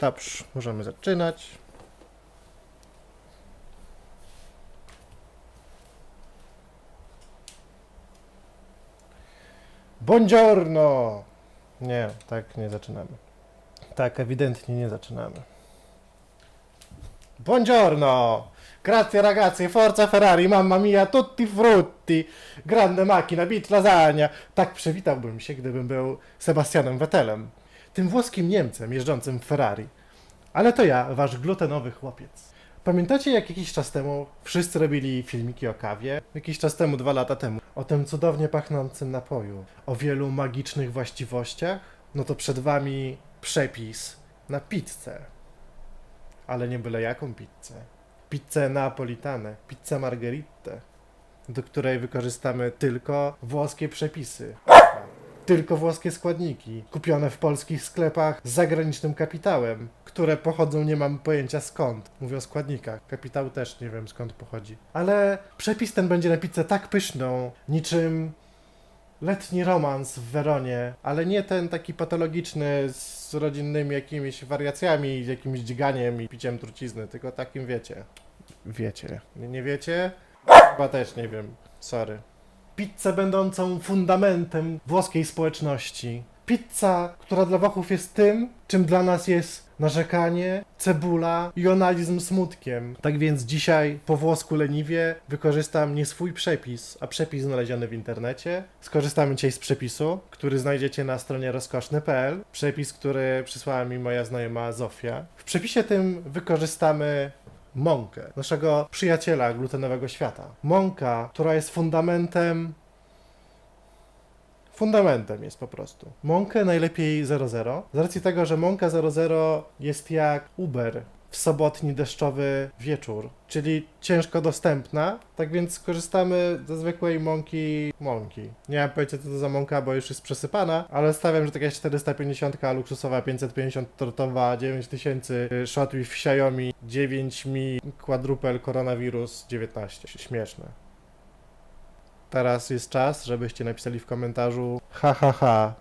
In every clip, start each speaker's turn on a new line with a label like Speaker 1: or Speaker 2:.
Speaker 1: Dobrze, możemy zaczynać. Buongiorno! Nie, tak nie zaczynamy. Tak, ewidentnie nie zaczynamy. Buongiorno! Grazie ragazzi, forza Ferrari, mamma mia, tutti frutti, grande macchina, bit lasagna. Tak przywitałbym się, gdybym był Sebastianem Vettelem, tym włoskim Niemcem jeżdżącym Ferrari. Ale to ja, wasz glutenowy chłopiec. Pamiętacie, jak jakiś czas temu wszyscy robili filmiki o kawie? Jakiś czas temu, dwa lata temu. O tym cudownie pachnącym napoju. O wielu magicznych właściwościach? No to przed wami przepis na pizzę. Ale nie byle jaką pizzę. Pizzę napolitanę, pizzę margheritę, do której wykorzystamy tylko włoskie przepisy. Tylko włoskie składniki, kupione w polskich sklepach z zagranicznym kapitałem, które pochodzą nie mam pojęcia skąd. Mówię o składnikach. Kapitał też nie wiem skąd pochodzi. Ale przepis ten będzie na pizzę tak pyszną, niczym letni romans w Weronie, ale nie ten taki patologiczny z rodzinnymi jakimiś wariacjami, z jakimś dźganiem i piciem trucizny, tylko takim wiecie. Wiecie. Nie, nie wiecie? Chyba też nie wiem. Sorry. Pizzę będącą fundamentem włoskiej społeczności. Pizza, która dla Włochów jest tym, czym dla nas jest narzekanie, cebula i onalizm smutkiem. Tak więc dzisiaj po włosku leniwie wykorzystam nie swój przepis, a przepis znaleziony w internecie. Skorzystamy dzisiaj z przepisu, który znajdziecie na stronie rozkoszny.pl. Przepis, który przysłała mi moja znajoma Zofia. W przepisie tym wykorzystamy mąkę, naszego przyjaciela glutenowego świata. Mąka, która jest fundamentem Fundamentem jest po prostu. Mąkę najlepiej 00. Z racji tego, że mąka 00 jest jak Uber w sobotni deszczowy wieczór, czyli ciężko dostępna, tak więc korzystamy ze zwykłej mąki mąki. Nie mam pojęcia co to za mąka, bo już jest przesypana, ale stawiam, że taka 450 luksusowa, 550 tortowa, 9000 shot with Xiaomi, 9 mi quadruple koronawirus 19. Śmieszne. Teraz jest czas, żebyście napisali w komentarzu ha ha ha.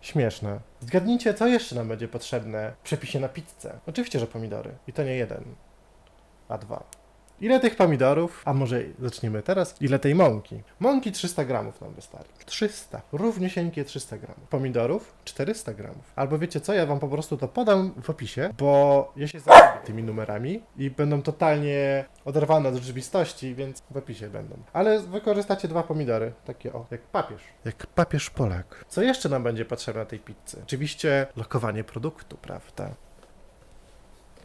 Speaker 1: Śmieszne. Zgadnijcie, co jeszcze nam będzie potrzebne w przepisie na pizzę. Oczywiście, że pomidory. I to nie jeden, a dwa. Ile tych pomidorów? A może zaczniemy teraz? Ile tej mąki? Mąki 300 gramów nam wystarczy. 300. Równiusieńkie 300 gramów. Pomidorów 400 gramów. Albo wiecie co, ja wam po prostu to podam w opisie, bo ja się zagubię tymi numerami i będą totalnie oderwane od rzeczywistości, więc w opisie będą. Ale wykorzystacie dwa pomidory, takie o, jak papież. Jak papież Polak. Co jeszcze nam będzie potrzebne na tej pizzy? Oczywiście lokowanie produktu, prawda?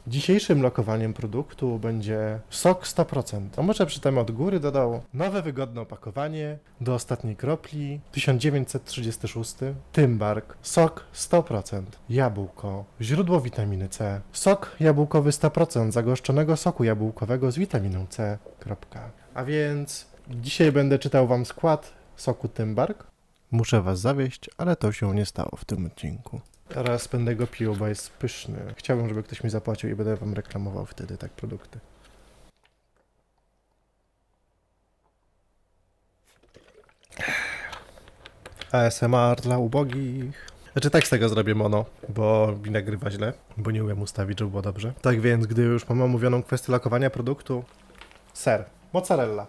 Speaker 1: Dzisiejszym lokowaniem produktu będzie sok 100%. A może przytem od góry dodał nowe wygodne opakowanie do ostatniej kropli 1936 Tymbark sok 100% jabłko źródło witaminy C sok jabłkowy 100% zagęszczonego soku jabłkowego z witaminą C. Kropka. A więc dzisiaj będę czytał wam skład soku Tymbark. Muszę was zawieść, ale to się nie stało w tym odcinku. Teraz będę go pił, bo jest pyszny. Chciałbym, żeby ktoś mi zapłacił i będę wam reklamował wtedy tak produkty. ASMR dla ubogich. Znaczy tak z tego zrobię mono, bo mi nagrywa źle, bo nie umiem ustawić, żeby było dobrze. Tak więc, gdy już mam omówioną kwestię lokowania produktu, ser, mozzarella.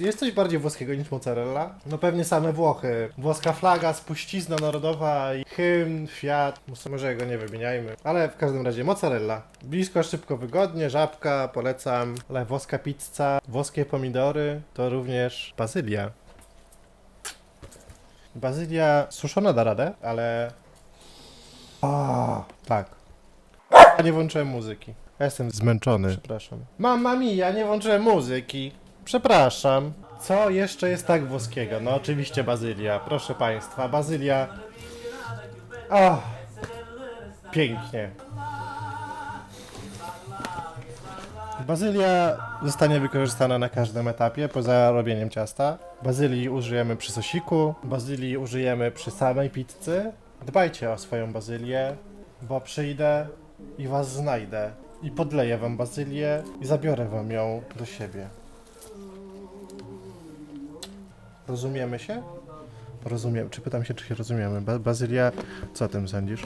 Speaker 1: Jest coś bardziej włoskiego niż mozzarella? No pewnie same Włochy. Włoska flaga, spuścizna narodowa i hymn, Fiat. Może go nie wymieniajmy. Ale w każdym razie mozzarella. Blisko, szybko, wygodnie, żabka, polecam. Ale włoska pizza, włoskie pomidory, to również bazylia. Bazylia suszona da radę, ale... A, tak. Ja nie włączyłem muzyki. Ja jestem zmęczony. Przepraszam. Mamma mia, nie włączyłem muzyki. Przepraszam. Co jeszcze jest tak włoskiego? No oczywiście bazylia. Proszę państwa, bazylia. O, pięknie. Bazylia zostanie wykorzystana na każdym etapie poza robieniem ciasta. Bazylii użyjemy przy sosiku, bazylii użyjemy przy samej pizzy. Dbajcie o swoją bazylię, bo przyjdę i was znajdę. I podleję wam bazylię i zabiorę wam ją do siebie. Rozumiemy się? Rozumiem. Czy pytam się, czy się rozumiemy? Ba Bazylia, co o tym sądzisz?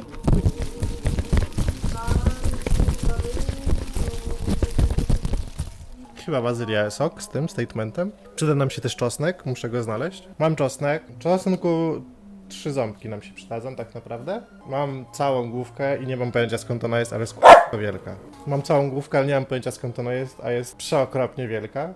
Speaker 1: Chyba bazylia sok z tym statementem. Przyda nam się też czosnek, muszę go znaleźć. Mam czosnek. Czosnku trzy ząbki nam się przydadzą tak naprawdę. Mam całą główkę i nie mam pojęcia skąd ona jest, ale jest wielka. Mam całą główkę, ale nie mam pojęcia skąd ona jest, a jest przeokropnie wielka.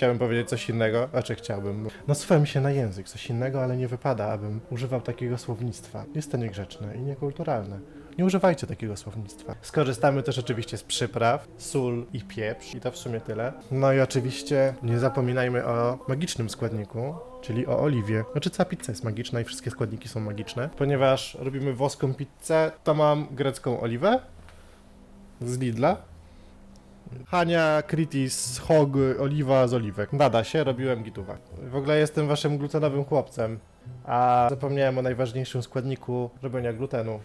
Speaker 1: Chciałbym powiedzieć coś innego, znaczy chciałbym. Nasuwa mi się na język coś innego, ale nie wypada, abym używał takiego słownictwa. Jest to niegrzeczne i niekulturalne. Nie używajcie takiego słownictwa. Skorzystamy też oczywiście z przypraw, sól i pieprz i to w sumie tyle. No i oczywiście nie zapominajmy o magicznym składniku, czyli o oliwie. Znaczy cała pizza jest magiczna i wszystkie składniki są magiczne. Ponieważ robimy włoską pizzę, to mam grecką oliwę z Lidla. Hania, Kritis, Hog, oliwa z oliwek. Nada się, robiłem gituwa. W ogóle jestem waszym glutenowym chłopcem, a zapomniałem o najważniejszym składniku robienia glutenu.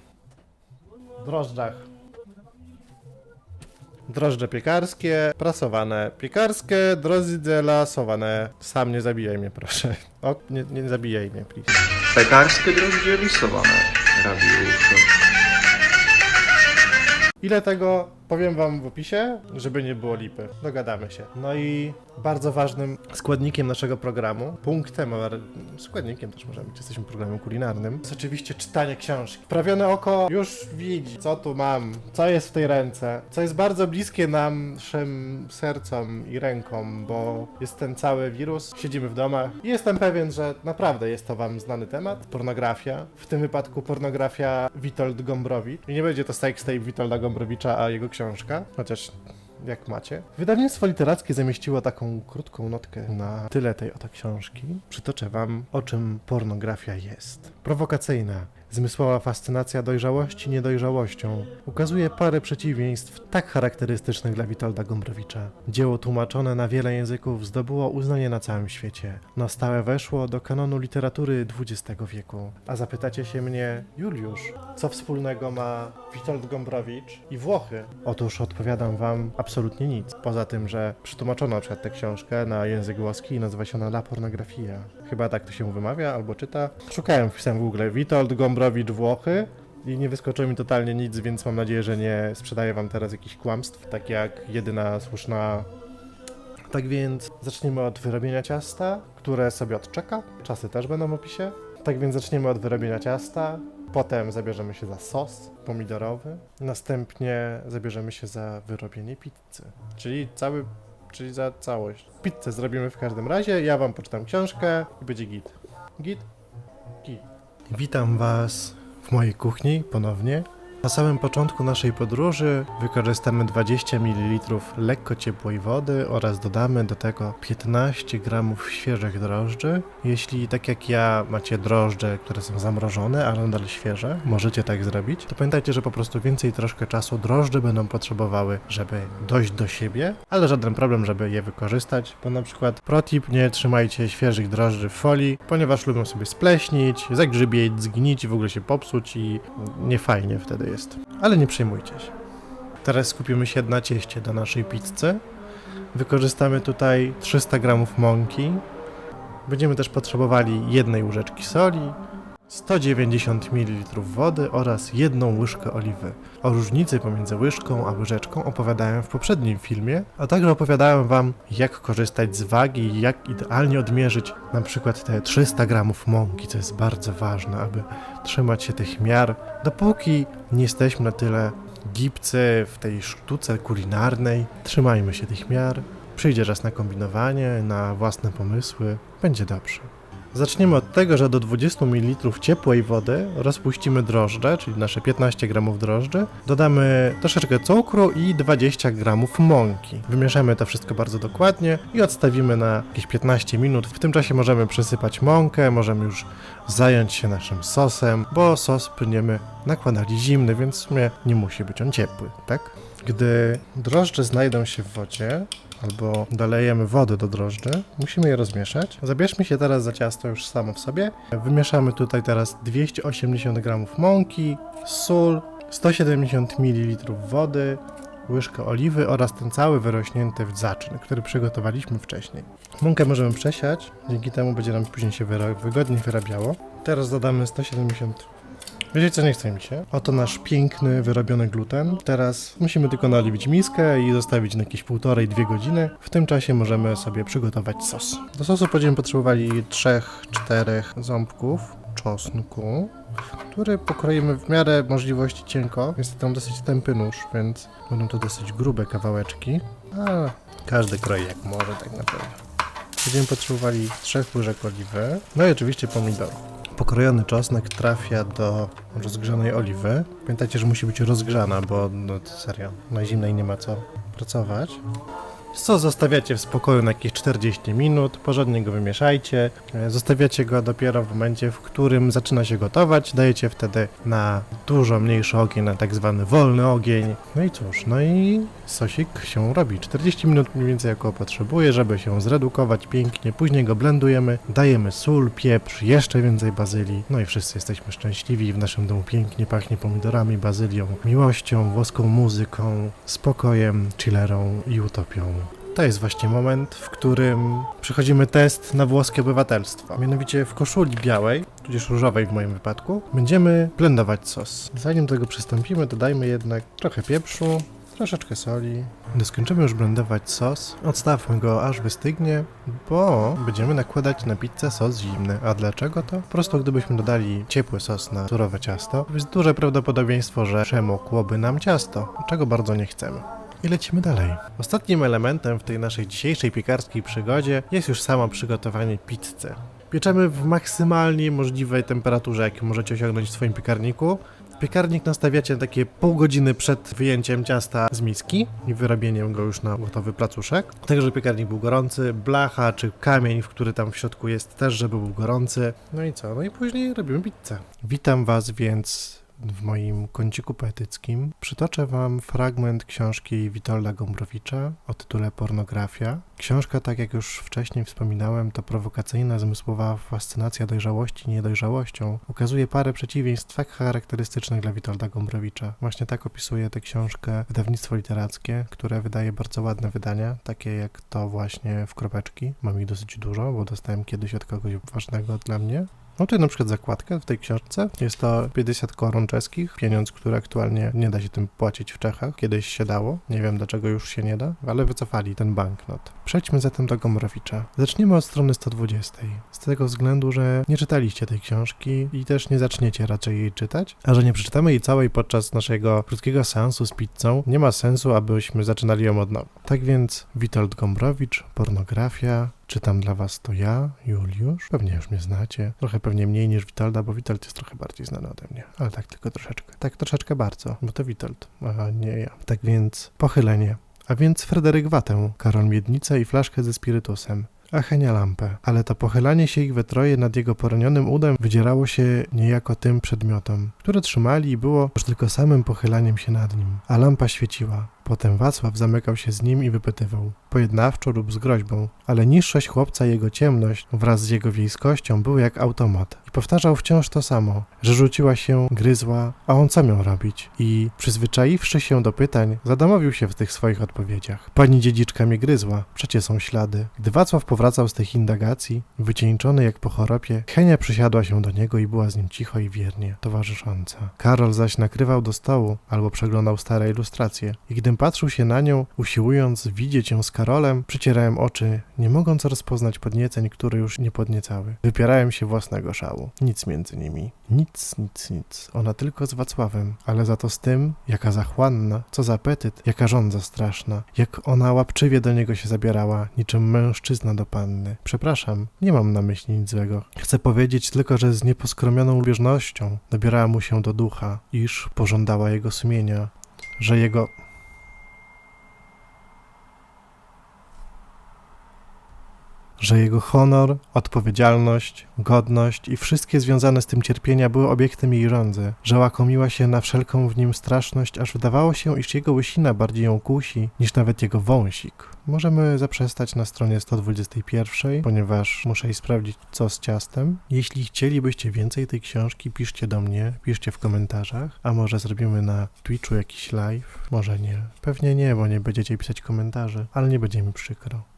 Speaker 1: Drożdżach. Drożdże piekarskie, prasowane. Piekarskie, drożdże lasowane. Sam nie zabijaj mnie, proszę. O, nie, nie zabijaj mnie, please.
Speaker 2: Pekarskie drożdże lisowane. Rabiuszu.
Speaker 1: Ile tego powiem wam w opisie, żeby nie było lipy. Dogadamy się. No i bardzo ważnym składnikiem naszego programu, punktem, a składnikiem też możemy być, jesteśmy programem kulinarnym, jest oczywiście czytanie książki. Prawione oko już widzi, co tu mam, co jest w tej ręce, co jest bardzo bliskie naszym sercom i rękom, bo jest ten cały wirus, siedzimy w domach i jestem pewien, że naprawdę jest to wam znany temat, pornografia, w tym wypadku pornografia Witold Gombrowicz. I nie będzie to sextape Witolda Gombrowicza, a jego książka, chociaż jak macie. Wydawnictwo literackie zamieściło taką krótką notkę na tyle tej oto książki. Przytoczę wam, o czym pornografia jest. Prowokacyjna, zmysłowa fascynacja dojrzałości niedojrzałością ukazuje parę przeciwieństw tak charakterystycznych dla Witolda Gombrowicza. Dzieło tłumaczone na wiele języków zdobyło uznanie na całym świecie. Na stałe weszło do kanonu literatury XX wieku. A zapytacie się mnie, Juliusz, co wspólnego ma Witold Gombrowicz i Włochy? Otóż odpowiadam wam absolutnie nic. Poza tym, że przetłumaczono przykład tę książkę na język włoski i nazywa się ona La Pornografia. Chyba tak to się wymawia albo czyta. Szukałem, w Google Witold Gombrowicz Włochy i nie wyskoczyło mi totalnie nic, więc mam nadzieję, że nie sprzedaję wam teraz jakichś kłamstw, tak jak jedyna słuszna tak więc zaczniemy od wyrobienia ciasta, które sobie odczeka. Czasy też będą w opisie. Tak więc zaczniemy od wyrobienia ciasta. Potem zabierzemy się za sos pomidorowy. Następnie zabierzemy się za wyrobienie pizzy. Czyli cały, czyli za całość. Pizzę zrobimy w każdym razie. Ja wam poczytam książkę i będzie git. Git? Git. Witam was w mojej kuchni ponownie. Na samym początku naszej podróży wykorzystamy 20 ml lekko ciepłej wody oraz dodamy do tego 15 gramów świeżych drożdży. Jeśli tak jak ja macie drożdże, które są zamrożone, ale nadal świeże, możecie tak zrobić, to pamiętajcie, że po prostu więcej troszkę czasu drożdże będą potrzebowały, żeby dojść do siebie, ale żaden problem, żeby je wykorzystać, bo na przykład protip, nie trzymajcie świeżych drożdży w folii, ponieważ lubią sobie spleśnić, zagrzybieć, zgnić w ogóle się popsuć i niefajnie wtedy jest. Ale nie przejmujcie się. Teraz skupimy się na cieście do naszej pizzy. Wykorzystamy tutaj 300 g mąki. Będziemy też potrzebowali jednej łyżeczki soli, 190 ml wody oraz jedną łyżkę oliwy. O różnicy pomiędzy łyżką a łyżeczką opowiadałem w poprzednim filmie, a także opowiadałem wam jak korzystać z wagi i jak idealnie odmierzyć na przykład te 300 gramów mąki, co jest bardzo ważne, aby trzymać się tych miar, dopóki nie jesteśmy na tyle gibcy w tej sztuce kulinarnej. Trzymajmy się tych miar. Przyjdzie czas na kombinowanie, na własne pomysły. Będzie dobrze. Zaczniemy od tego, że do 20 ml ciepłej wody rozpuścimy drożdże, czyli nasze 15 g drożdży. Dodamy troszeczkę cukru i 20 g mąki. Wymieszamy to wszystko bardzo dokładnie i odstawimy na jakieś 15 minut. W tym czasie możemy przesypać mąkę, możemy już zająć się naszym sosem, bo sos będziemy nakładali zimny, więc w sumie nie musi być on ciepły, tak? Gdy drożdże znajdą się w wodzie, albo dolejemy wody do drożdży, musimy je rozmieszać. Zabierzmy się teraz za ciasto już samo w sobie. Wymieszamy tutaj teraz 280 g mąki, sól, 170 ml wody, łyżkę oliwy oraz ten cały wyrośnięty zaczyn, który przygotowaliśmy wcześniej. Mąkę możemy przesiać, dzięki temu będzie nam później się wygodniej wyrabiało. Teraz dodamy 170 Wiecie co, nie chce mi się. Oto nasz piękny, wyrobiony gluten. Teraz musimy tylko naoliwić miskę i zostawić na jakieś półtorej, dwie godziny. W tym czasie możemy sobie przygotować sos. Do sosu będziemy potrzebowali 3-4 ząbków czosnku, który pokroimy w miarę możliwości cienko. Jest tam dosyć tępy nóż, więc będą to dosyć grube kawałeczki. A każdy kroi jak może tak naprawdę. Będziemy potrzebowali trzech łyżek oliwy, no i oczywiście pomidor. Pokrojony czosnek trafia do rozgrzanej oliwy. Pamiętajcie, że musi być rozgrzana, bo no serio, na zimnej nie ma co pracować. Co zostawiacie w spokoju na jakieś 40 minut, porządnie go wymieszajcie. E, Zostawiacie go dopiero w momencie, w którym zaczyna się gotować. Dajecie wtedy na dużo mniejszy ogień, na tak zwany wolny ogień. No i cóż, no i sosik się robi. 40 minut mniej więcej jako potrzebuje, żeby się zredukować pięknie. Później go blendujemy, dajemy sól, pieprz, jeszcze więcej bazylii. No i wszyscy jesteśmy szczęśliwi. W naszym domu pięknie pachnie pomidorami, bazylią, miłością, włoską muzyką, spokojem, chillerą i utopią. To jest właśnie moment, w którym przechodzimy test na włoskie obywatelstwo. Mianowicie w koszuli białej, tudzież różowej w moim wypadku, będziemy blendować sos. Zanim do tego przystąpimy, dodajmy jednak trochę pieprzu, troszeczkę soli. Gdy skończymy już blendować sos, odstawmy go aż wystygnie, bo będziemy nakładać na pizzę sos zimny. A dlaczego to? Po prostu gdybyśmy dodali ciepły sos na surowe ciasto, jest duże prawdopodobieństwo, że przemokłoby nam ciasto, czego bardzo nie chcemy. I lecimy dalej. Ostatnim elementem w tej naszej dzisiejszej piekarskiej przygodzie jest już samo przygotowanie pizzy. Pieczemy w maksymalnie możliwej temperaturze, jaką możecie osiągnąć w swoim piekarniku. Piekarnik nastawiacie na takie pół godziny przed wyjęciem ciasta z miski i wyrobieniem go już na gotowy placuszek. Tak, żeby piekarnik był gorący, blacha czy kamień, w który tam w środku jest też, żeby był gorący. No i co? No i później robimy pizzę. Witam Was więc w moim kąciku poetyckim. Przytoczę Wam fragment książki Witolda Gombrowicza o tytule Pornografia. Książka, tak jak już wcześniej wspominałem, to prowokacyjna, zmysłowa fascynacja dojrzałości i niedojrzałością. Ukazuje parę przeciwieństw tak charakterystycznych dla Witolda Gombrowicza. Właśnie tak opisuje tę książkę wydawnictwo literackie, które wydaje bardzo ładne wydania, takie jak to właśnie w kropeczki. Mam ich dosyć dużo, bo dostałem kiedyś od kogoś ważnego dla mnie. Mam tutaj na przykład zakładkę w tej książce. Jest to 50 koron czeskich, pieniądz, który aktualnie nie da się tym płacić w Czechach. Kiedyś się dało, nie wiem dlaczego już się nie da, ale wycofali ten banknot. Przejdźmy zatem do Gombrowicza. Zaczniemy od strony 120. Z tego względu, że nie czytaliście tej książki i też nie zaczniecie raczej jej czytać, a że nie przeczytamy jej całej podczas naszego krótkiego seansu z pizzą, nie ma sensu, abyśmy zaczynali ją od nowa. Tak więc Witold Gombrowicz, pornografia, Czytam dla was to ja, Juliusz. Pewnie już mnie znacie. Trochę pewnie mniej niż Witolda, bo Witold jest trochę bardziej znany ode mnie. Ale tak tylko troszeczkę. Tak troszeczkę bardzo, bo to Witold, a nie ja. Tak więc pochylenie. A więc Fryderyk Watę, Karol Miednicę i flaszkę ze spirytusem. A Henia lampę. Ale to pochylanie się ich we troje nad jego poranionym udem wydzierało się niejako tym przedmiotom, które trzymali i było już tylko samym pochylaniem się nad nim. A lampa świeciła. Potem Wacław zamykał się z nim i wypytywał, pojednawczo lub z groźbą, ale niższość chłopca i jego ciemność wraz z jego wiejskością były jak automat. I powtarzał wciąż to samo, że rzuciła się, gryzła, a on co miał robić? I przyzwyczaiwszy się do pytań, zadomowił się w tych swoich odpowiedziach. Pani dziedziczka mnie gryzła, przecie są ślady. Gdy Wacław powracał z tych indagacji, wycieńczony jak po chorobie, Henia przysiadła się do niego i była z nim cicho i wiernie towarzysząca. Karol zaś nakrywał do stołu albo przeglądał stare ilustracje i gdym patrzył się na nią, usiłując widzieć ją z Karolem, przycierałem oczy, nie mogąc rozpoznać podnieceń, które już nie podniecały. Wypierałem się własnego szału. Nic między nimi. Nic, nic, nic. Ona tylko z Wacławem, ale za to z tym, jaka zachłanna, co za apetyt, jaka żądza straszna, jak ona łapczywie do niego się zabierała, niczym mężczyzna do panny. Przepraszam, nie mam na myśli nic złego. Chcę powiedzieć tylko, że z nieposkromioną lubieżnością dobierała mu się do ducha, iż pożądała jego sumienia, że jego że jego honor, odpowiedzialność, godność i wszystkie związane z tym cierpienia były obiektem jej żądzy, że łakomiła się na wszelką w nim straszność, aż wydawało się, iż jego łysina bardziej ją kusi, niż nawet jego wąsik. Możemy zaprzestać na stronie 121, ponieważ muszę sprawdzić, co z ciastem. Jeśli chcielibyście więcej tej książki, piszcie do mnie, piszcie w komentarzach, a może zrobimy na Twitchu jakiś live? Może nie. Pewnie nie, bo nie będziecie pisać komentarzy, ale nie będzie mi przykro.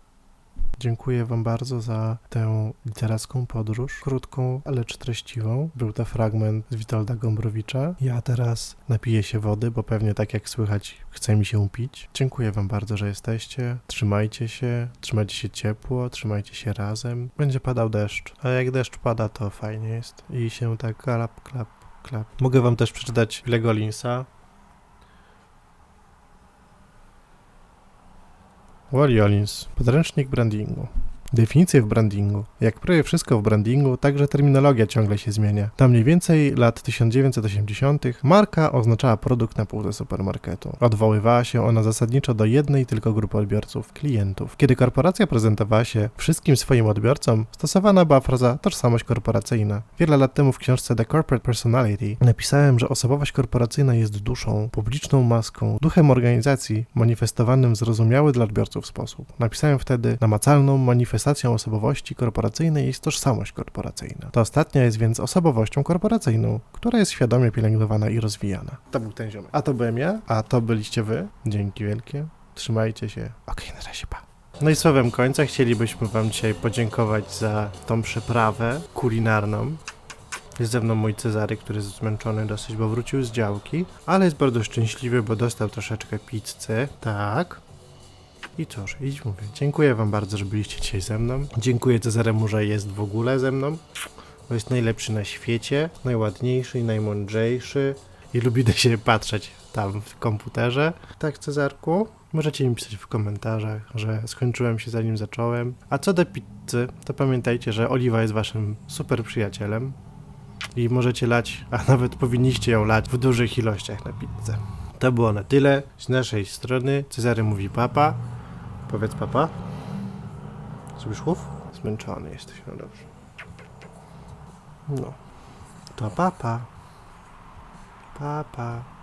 Speaker 1: Dziękuję Wam bardzo za tę literacką podróż, krótką, ale treściwą. Był to fragment z Witolda Gombrowicza. Ja teraz napiję się wody, bo pewnie tak jak słychać, chce mi się pić. Dziękuję Wam bardzo, że jesteście. Trzymajcie się, trzymajcie się ciepło, trzymajcie się razem. Będzie padał deszcz, a jak deszcz pada, to fajnie jest. I się tak klap, klap, klap. Mogę Wam też przeczytać Lego Linsa. Wally Olins, podręcznik brandingu. Definicje w brandingu. Jak prawie wszystko w brandingu, także terminologia ciągle się zmienia. Do mniej więcej lat 1980. marka oznaczała produkt na półce supermarketu. Odwoływała się ona zasadniczo do jednej tylko grupy odbiorców klientów. Kiedy korporacja prezentowała się wszystkim swoim odbiorcom, stosowana była fraza tożsamość korporacyjna. Wiele lat temu w książce The Corporate Personality napisałem, że osobowość korporacyjna jest duszą, publiczną maską, duchem organizacji manifestowanym w zrozumiały dla odbiorców sposób. Napisałem wtedy namacalną manifestacją osobowości korporacyjnej jest tożsamość korporacyjna. Ta ostatnia jest więc osobowością korporacyjną, która jest świadomie pielęgnowana i rozwijana. To był ten ziomek. A to byłem ja, a to byliście wy. Dzięki wielkie. Trzymajcie się. Okej, na razie, pa. No i słowem końca chcielibyśmy wam dzisiaj podziękować za tą przeprawę kulinarną. Jest ze mną mój Cezary, który jest zmęczony dosyć, bo wrócił z działki, ale jest bardzo szczęśliwy, bo dostał troszeczkę pizzy. Tak. I cóż, idź mówię. Dziękuję wam bardzo, że byliście dzisiaj ze mną. Dziękuję Cezaremu, że jest w ogóle ze mną. Bo jest najlepszy na świecie, najładniejszy i najmądrzejszy. I lubi na siebie patrzeć tam w komputerze. Tak, Cezarku? Możecie mi pisać w komentarzach, że skończyłem się zanim zacząłem. A co do pizzy, to pamiętajcie, że Oliwa jest waszym super przyjacielem. I możecie lać, a nawet powinniście ją lać w dużych ilościach na pizzę. To było na tyle z naszej strony. Cezary mówi papa. Powiedz papa. Zrobisz chów? Zmęczony jesteś, no dobrze. No. To papa. Papa.